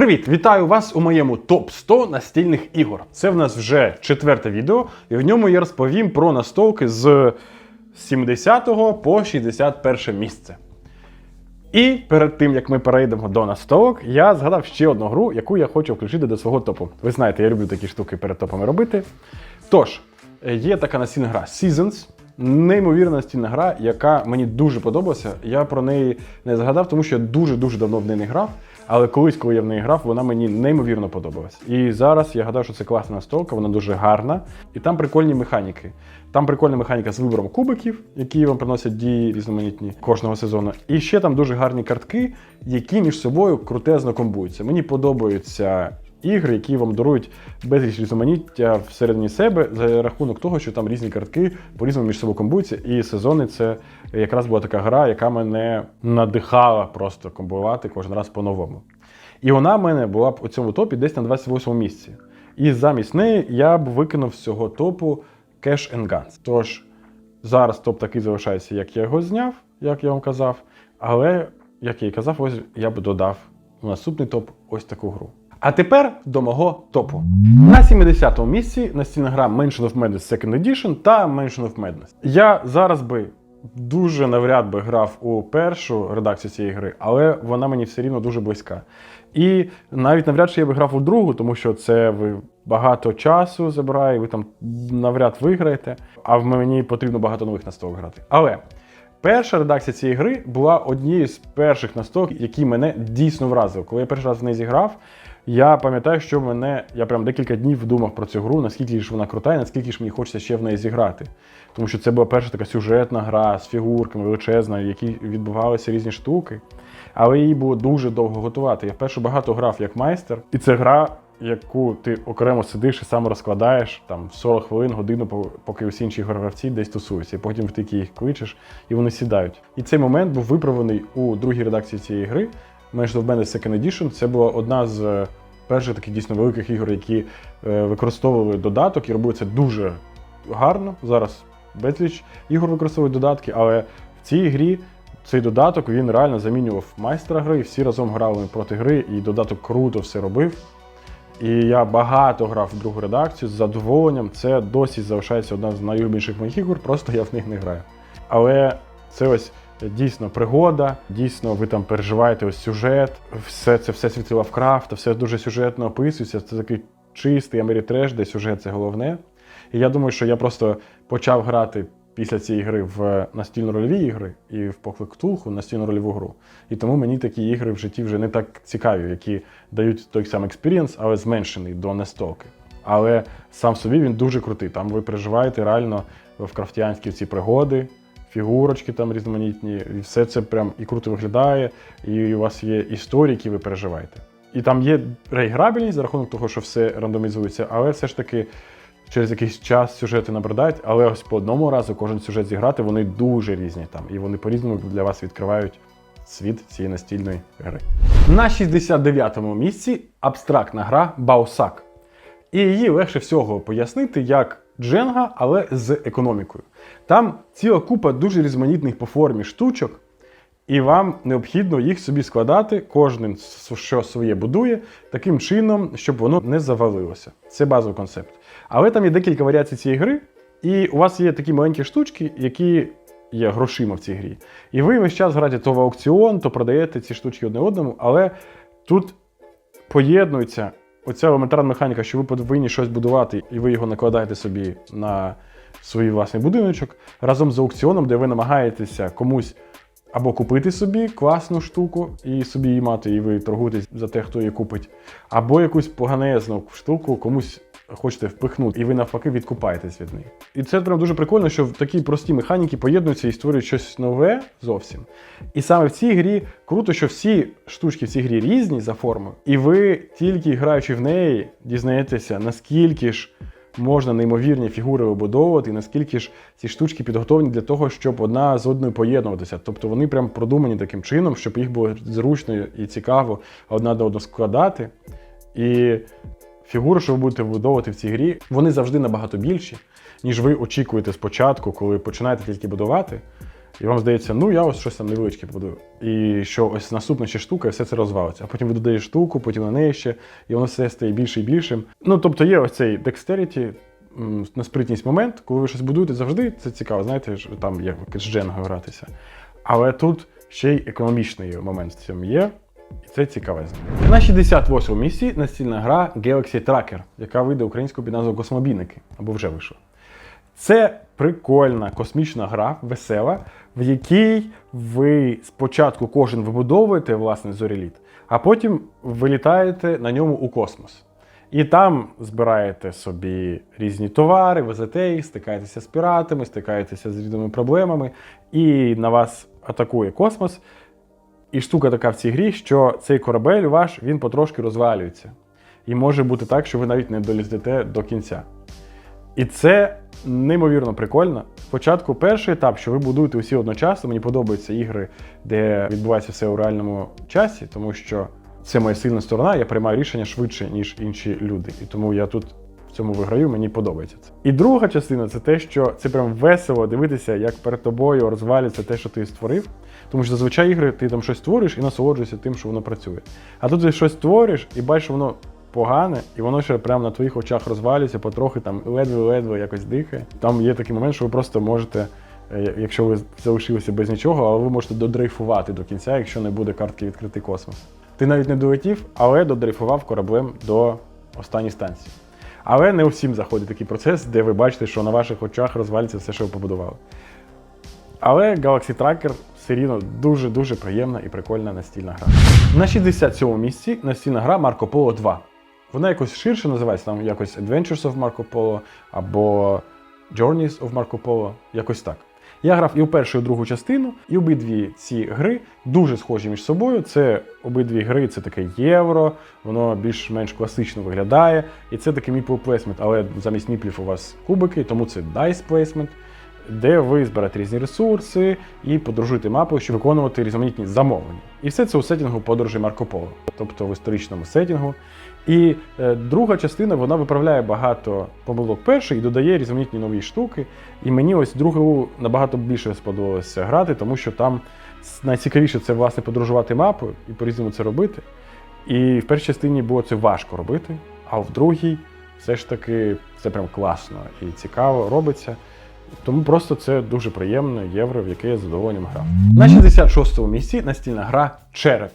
Привіт! Вітаю вас у моєму топ 100 настільних ігор. Це в нас вже четверте відео, і в ньому я розповім про настолки з 70 по 61 місце. І перед тим як ми перейдемо до настолок, я згадав ще одну гру, яку я хочу включити до свого топу. Ви знаєте, я люблю такі штуки перед топами робити. Тож, є така настільна гра Seasons. Неймовірна настільна гра, яка мені дуже подобалася. Я про неї не згадав, тому що я дуже-дуже давно в неї не грав. Але колись, коли я в неї грав, вона мені неймовірно подобалась. І зараз я гадаю, що це класна настолка, вона дуже гарна. І там прикольні механіки. Там прикольна механіка з вибором кубиків, які вам приносять дії різноманітні кожного сезону. І ще там дуже гарні картки, які між собою крутезно комбуються. Мені подобаються ігри, які вам дарують безліч різноманіття всередині себе за рахунок того, що там різні картки по-різному між собою комбуються. І сезони це якраз була така гра, яка мене надихала просто комбувати кожен раз по-новому. І вона в мене була б у цьому топі десь на 28 місці. І замість неї я б викинув з цього топу Cash and Guns. Тож зараз топ такий залишається, як я його зняв, як я вам казав. Але, як я і казав, ось я б додав у наступний топ ось таку гру. А тепер до мого топу. На 70-му місці настільна гра Mansion of Madness Second Edition та Mansion of Madness. Я зараз би дуже навряд би грав у першу редакцію цієї гри, але вона мені все рівно дуже близька. І навіть навряд чи я би грав у другу, тому що це ви багато часу забирає, ви там навряд виграєте, а в мені потрібно багато нових настолок грати. Але перша редакція цієї гри була однією з перших настолок, які мене дійсно вразили. Коли я перший раз в неї зіграв, я пам'ятаю, що мене я прям декілька днів думав про цю гру, наскільки ж вона крута, і наскільки ж мені хочеться ще в неї зіграти. Тому що це була перша така сюжетна гра з фігурками величезна, в якій відбувалися різні штуки. Але її було дуже довго готувати. Я вперше багато грав як майстер, і це гра, яку ти окремо сидиш і сам розкладаєш там 40 хвилин, годину, поки усі інші гравці десь тусуються. І потім ти їх кличеш, і вони сідають. І цей момент був виправлений у другій редакції цієї гри. Mansion of Madness Second Edition. Це була одна з е, перших таких дійсно великих ігор, які е, використовували додаток і робили це дуже гарно. Зараз безліч ігор використовують додатки, але в цій грі цей додаток він реально замінював майстра гри, і всі разом грали проти гри, і додаток круто все робив. І я багато грав в другу редакцію з задоволенням. Це досі залишається одна з найулюбленіших моїх ігор, просто я в них не граю. Але це ось дійсно пригода, дійсно ви там переживаєте ось сюжет, все це все світ Лавкрафта, все дуже сюжетно описується. Це такий чистий амерітреш, де сюжет це головне. І я думаю, що я просто почав грати після цієї гри в настільно-рольові ігри і в покликтулху настільно рольову гру. І тому мені такі ігри в житті вже не так цікаві, які дають той самий експірієнс, але зменшений до настолки. Але сам собі він дуже крутий. Там ви переживаєте реально в крафтіанські ці пригоди, фігурочки там різноманітні, і все це прям і круто виглядає, і у вас є історії, які ви переживаєте. І там є реіграбельність за рахунок того, що все рандомізується, але все ж таки через якийсь час сюжети набридають, але ось по одному разу кожен сюжет зіграти, вони дуже різні там, і вони по-різному для вас відкривають світ цієї настільної гри. На 69-му місці абстрактна гра Баусак. І її легше всього пояснити як Дженга, але з економікою. Там ціла купа дуже різноманітних по формі штучок, і вам необхідно їх собі складати, кожен що своє будує, таким чином, щоб воно не завалилося. Це базовий концепт. Але там є декілька варіацій цієї гри, і у вас є такі маленькі штучки, які є грошима в цій грі. І ви весь час граєте то в аукціон, то продаєте ці штучки одне одному, але тут поєднується оця елементарна механіка, що ви повинні щось будувати, і ви його накладаєте собі на свій власний будиночок разом з аукціоном, де ви намагаєтеся комусь або купити собі класну штуку і собі її мати, і ви торгуєтесь за те, хто її купить, або якусь поганезну штуку комусь хочете впихнути, і ви навпаки відкупаєтесь від неї. І це прям дуже прикольно, що в такі прості механіки поєднуються і створюють щось нове зовсім. І саме в цій грі круто, що всі штучки в цій грі різні за формою, і ви тільки граючи в неї, дізнаєтеся, наскільки ж. Можна неймовірні фігури обудовувати, і наскільки ж ці штучки підготовлені для того, щоб одна з одною поєднуватися. Тобто вони прям продумані таким чином, щоб їх було зручно і цікаво одна до одного складати. І фігури, що ви будете вибудовувати в цій грі, вони завжди набагато більші, ніж ви очікуєте спочатку, коли починаєте тільки будувати. І вам здається, ну я ось щось там невеличке побудую. І що ось наступна ще штука, і все це розвалиться. А потім ви додаєш штуку, потім на неї ще, і воно все стає більше і більшим. Ну, тобто є ось цей м, на спритність момент, коли ви щось будуєте завжди, це цікаво, знаєте, там є з Дженго гратися. Але тут ще й економічний момент в цьому є. Це цікавезно. На 68 му місці настільна гра Galaxy Tracker, яка вийде українською під назвою Космобійники або вже вийшла. Це прикольна космічна гра, весела, в якій ви спочатку кожен вибудовуєте власне зореліт, а потім вилітаєте на ньому у космос. І там збираєте собі різні товари, везете їх, стикаєтеся з піратами, стикаєтеся з різними проблемами, і на вас атакує космос. І штука така в цій грі, що цей корабель ваш він потрошки розвалюється. І може бути так, що ви навіть не долізете до кінця. І це неймовірно прикольно. Спочатку перший етап, що ви будуєте усі одночасно. Мені подобаються ігри, де відбувається все у реальному часі, тому що це моя сильна сторона, я приймаю рішення швидше, ніж інші люди. І тому я тут цьому виграю, мені подобається це. І друга частина це те, що це прям весело дивитися, як перед тобою розвалюється те, що ти створив. Тому що зазвичай ігри ти там щось створюєш і насолоджуєшся тим, що воно працює. А тут ти щось створюєш і бачиш, що воно погане, і воно ще прямо на твоїх очах розвалюється, потрохи там ледве-ледве якось дихає. Там є такий момент, що ви просто можете, е, якщо ви залишилися без нічого, але ви можете додрейфувати до кінця, якщо не буде картки відкритий космос. Ти навіть не долетів, але додрейфував кораблем до останньої станції. Але не усім заходить такий процес, де ви бачите, що на ваших очах розвалюється все, що ви побудували. Але Galaxy Tracker все рівно дуже-дуже приємна і прикольна настільна гра. На 67-му місці настільна гра Marco Polo 2. Вона якось ширше називається, там якось Adventures of Marco Polo або Journeys of Marco Polo, якось так. Я грав і у першу, і в другу частину, і обидві ці гри дуже схожі між собою. Це обидві гри, це таке євро, воно більш-менш класично виглядає. І це такий міпл плейсмент, але замість міплів у вас кубики, тому це дайс placement, де ви зберете різні ресурси і подорожуєте мапою, щоб виконувати різноманітні замовлення. І все це у сеттингу подорожі Марко Поло, тобто в історичному сеттингу. І е, друга частина вона виправляє багато помилок першої і додає різноманітні нові штуки. І мені ось другу набагато більше сподобалося грати, тому що там найцікавіше це власне подорожувати мапою і по-різному це робити. І в першій частині було це важко робити, а в другій все ж таки це прям класно і цікаво робиться. Тому просто це дуже приємне євро, в яке я з задоволенням грав. На 66-му місці настільна гра Череп.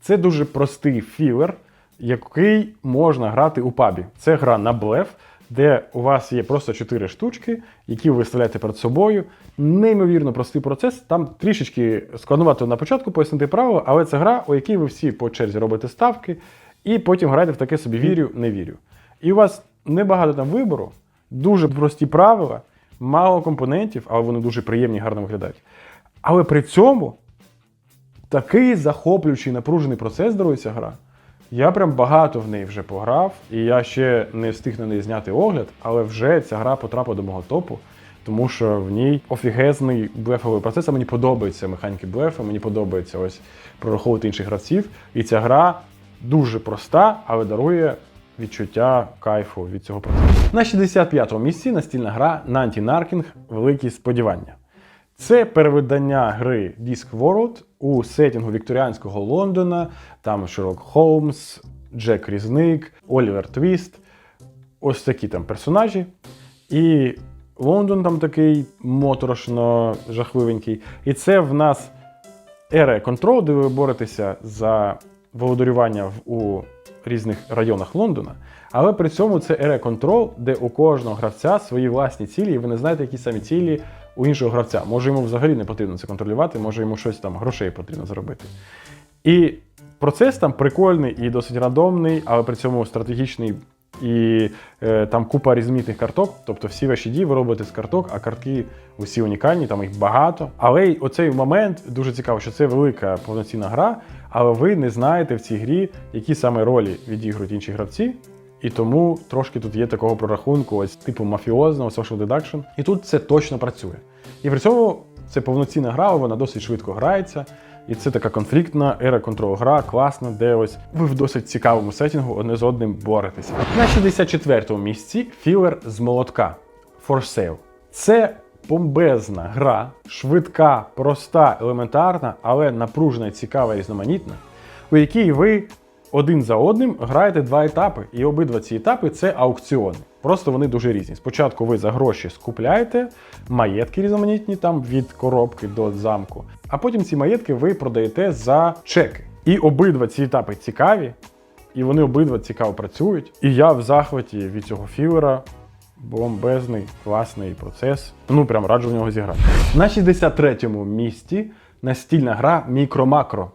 Це дуже простий філер, який можна грати у пабі. Це гра на блеф, де у вас є просто 4 штучки, які ви виставляєте перед собою. Неймовірно простий процес. Там трішечки складновато на початку пояснити правила, але це гра, у якій ви всі по черзі робите ставки, і потім граєте в таке собі вірю, не вірю. І у вас небагато там вибору, дуже прості правила, мало компонентів, але вони дуже приємні, гарно виглядають. Але при цьому такий захоплюючий напружений процес дарується гра. Я прям багато в неї вже пограв, і я ще не встиг на неї зняти огляд, але вже ця гра потрапила до мого топу, тому що в ній офігезний блефовий процес. А мені подобаються механіки блефа, мені подобається ось прораховувати інших гравців. І ця гра дуже проста, але дарує відчуття кайфу від цього процесу. На 65-му місці настільна гра Nanti Narking Великі сподівання. Це перевидання гри Disc World у сетінгу вікторіанського Лондона. Там Шерлок Холмс, Джек Різник, Олівер Твіст. Ось такі там персонажі. І Лондон там такий моторошно жахливенький. І це в нас Area Control, де ви боретеся за володарювання у різних районах Лондона. Але при цьому це ере контрол, де у кожного гравця свої власні цілі, і ви не знаєте, які самі цілі у іншого гравця. Може йому взагалі не потрібно це контролювати, може йому щось там грошей потрібно заробити. І процес там прикольний і досить рандомний, але при цьому стратегічний. І е, там купа різноманітних карток, тобто всі ваші дії ви робите з карток, а картки усі унікальні, там їх багато. Але й оцей момент дуже цікаво, що це велика повноцінна гра, але ви не знаєте в цій грі, які саме ролі відіграють інші гравці. І тому трошки тут є такого прорахунку, ось типу мафіозного, social deduction. І тут це точно працює. І при цьому це повноцінна гра, вона досить швидко грається. І це така конфліктна ера контрол гра, класна, де ось ви в досить цікавому сетінгу одне з одним боретеся. На 64-му місці філер з молотка For Sale. Це бомбезна гра, швидка, проста, елементарна, але напружена, цікава і різноманітна, у якій ви один за одним граєте два етапи. І обидва ці етапи це аукціони. Просто вони дуже різні. Спочатку ви за гроші скупляєте маєтки різноманітні, там від коробки до замку, а потім ці маєтки ви продаєте за чеки. І обидва ці етапи цікаві, і вони обидва цікаво працюють. І я в захваті від цього філера. Бомбезний, класний процес. Ну, прям раджу в нього зіграти. На 63-му місці настільна гра Мікро-Макро.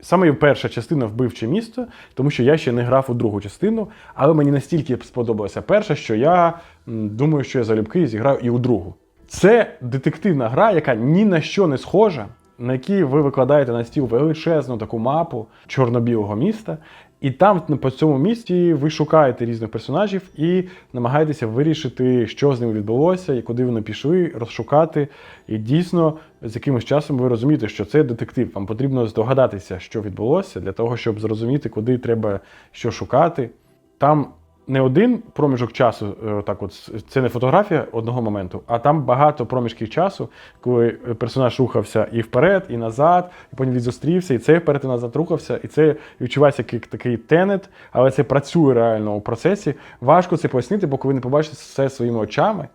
Саме перша частина вбивче місто, тому що я ще не грав у другу частину, але мені настільки сподобалася перша, що я думаю, що я залюбки зіграю і у другу. Це детективна гра, яка ні на що не схожа, на якій ви викладаєте на стіл величезну таку мапу чорно-білого міста, і там по цьому місці ви шукаєте різних персонажів і намагаєтеся вирішити, що з ними відбулося і куди вони пішли, розшукати. І дійсно, з якимось часом ви розумієте, що це детектив. Вам потрібно здогадатися, що відбулося, для того, щоб зрозуміти, куди треба що шукати. Там не один проміжок часу, е, так от це не фотографія одного моменту, а там багато проміжків часу, коли персонаж рухався і вперед, і назад, і потім він зустрівся, і цей вперед і назад рухався, і це відчувається як такий тенет, але це працює реально у процесі. Важко це пояснити, бо коли не побачите все своїми очами.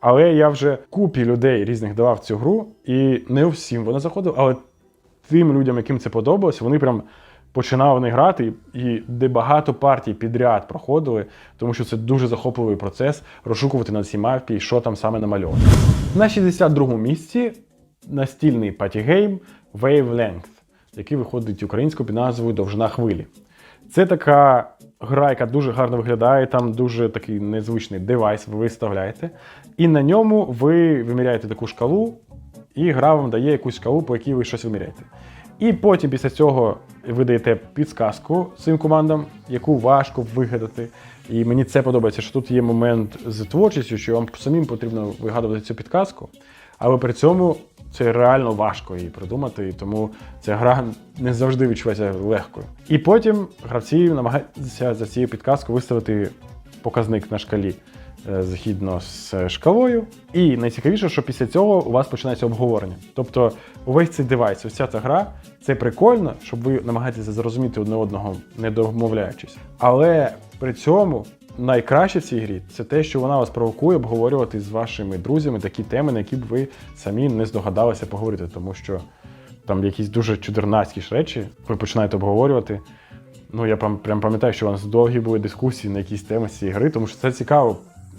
Але я вже купі людей різних давав цю гру, і не всім вона заходила, але тим людям, яким це подобалося, вони прям починали не грати, і де багато партій підряд проходили, тому що це дуже захопливий процес розшукувати на цій мапі, що там саме намальовано. На 62-му місці настільний патігейм Wavelength, який виходить українською під назвою Довжина хвилі. Це така гра, яка дуже гарно виглядає, там дуже такий незвичний девайс ви виставляєте. І на ньому ви виміряєте таку шкалу, і гра вам дає якусь шкалу, по якій ви щось виміряєте. І потім після цього ви даєте підсказку цим командам, яку важко вигадати. І мені це подобається, що тут є момент з творчістю, що вам самим потрібно вигадувати цю підказку, але при цьому це реально важко її придумати, і тому ця гра не завжди відчувається легкою. І потім гравці намагаються за цією підказкою виставити показник на шкалі згідно з шкалою. І найцікавіше, що після цього у вас починається обговорення. Тобто, увесь цей девайс, ось ця ця гра, це прикольно, щоб ви намагаєтеся зрозуміти одне одного, не домовляючись. Але при цьому найкраще в цій грі це те, що вона вас провокує обговорювати з вашими друзями такі теми, на які б ви самі не здогадалися поговорити, тому що там якісь дуже чудернацькі ж речі ви починаєте обговорювати. Ну, я прям, прям пам'ятаю, що у нас довгі були дискусії на якісь теми з цієї гри, тому що це цікаво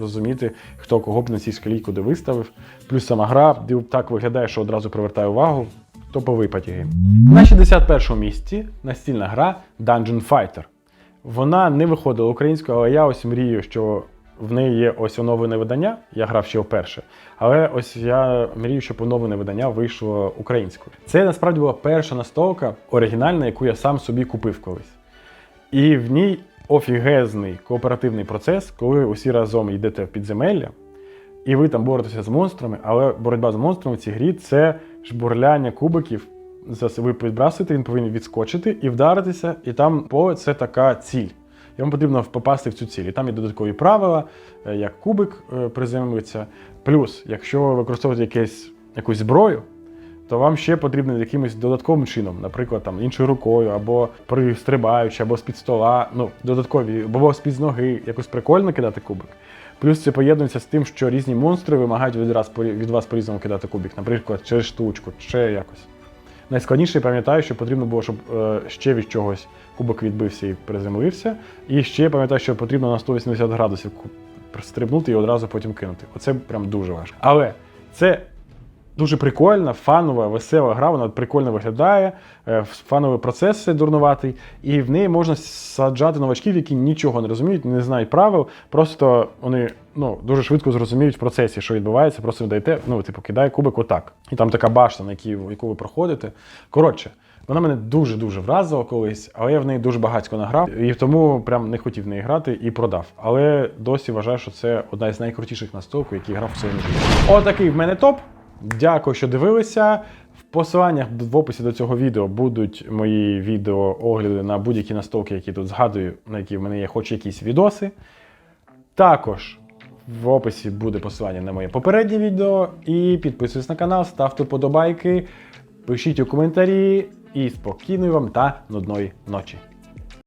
розуміти, хто кого б на цій скалі куди виставив. Плюс сама гра так виглядає, що одразу привертає увагу. Топовий патігейм. На 61-му місці настільна гра Dungeon Fighter. Вона не виходила українською, але я ось мрію, що в неї є ось оновлене видання. Я грав ще вперше. Але ось я мрію, щоб оновлене видання вийшло українською. Це насправді була перша настолка оригінальна, яку я сам собі купив колись. І в ній офігезний кооперативний процес, коли усі разом йдете в підземелля, і ви там боретеся з монстрами, але боротьба з монстрами в цій грі це жбурляння кубиків. Ви підбрасуєте, він повинен відскочити і вдаритися, і там поле це така ціль. Вам потрібно попасти в цю ціль. І там є додаткові правила, е, як кубик е, приземлюється. Плюс, якщо ви використовуєте якесь, якусь зброю, то вам ще потрібно якимось додатковим чином, наприклад, там іншою рукою, або пристрибаючи, або з-під стола, ну, додаткові, або з-під ноги, якось прикольно кидати кубик. Плюс це поєднується з тим, що різні монстри вимагають від, раз, від вас по-різному кидати кубик, наприклад, через штучку, ще якось. Найскладніше я пам'ятаю, що потрібно було, щоб е, ще від чогось кубок відбився і приземлився. І ще пам'ятаю, що потрібно на 180 градусів стрибнути і одразу потім кинути. Оце прям дуже важко. Але це дуже прикольна, фанова, весела гра, вона прикольно виглядає, е, фановий процес дурнуватий, і в неї можна саджати новачків, які нічого не розуміють, не знають правил. Просто вони ну, дуже швидко зрозуміють в процесі, що відбувається, просто даєте, ну, типу, кидає кубик отак. І там така башта, на якій, яку ви проходите. Коротше. Вона мене дуже-дуже вразила колись, але я в неї дуже багатько награв, і тому прям не хотів в неї грати і продав. Але досі вважаю, що це одна з найкрутіших настолок, які грав у своєму житті. Отакий в мене топ. Дякую, що дивилися. В посиланнях в описі до цього відео будуть мої відео огляди на будь-які настолки, які тут згадую, на які в мене є хоч якісь відоси. Також В описі буде посилання на моє попереднє відео. І підписуйтесь на канал, ставте подобайки, пишіть у коментарі і спокійної вам та нудної ночі.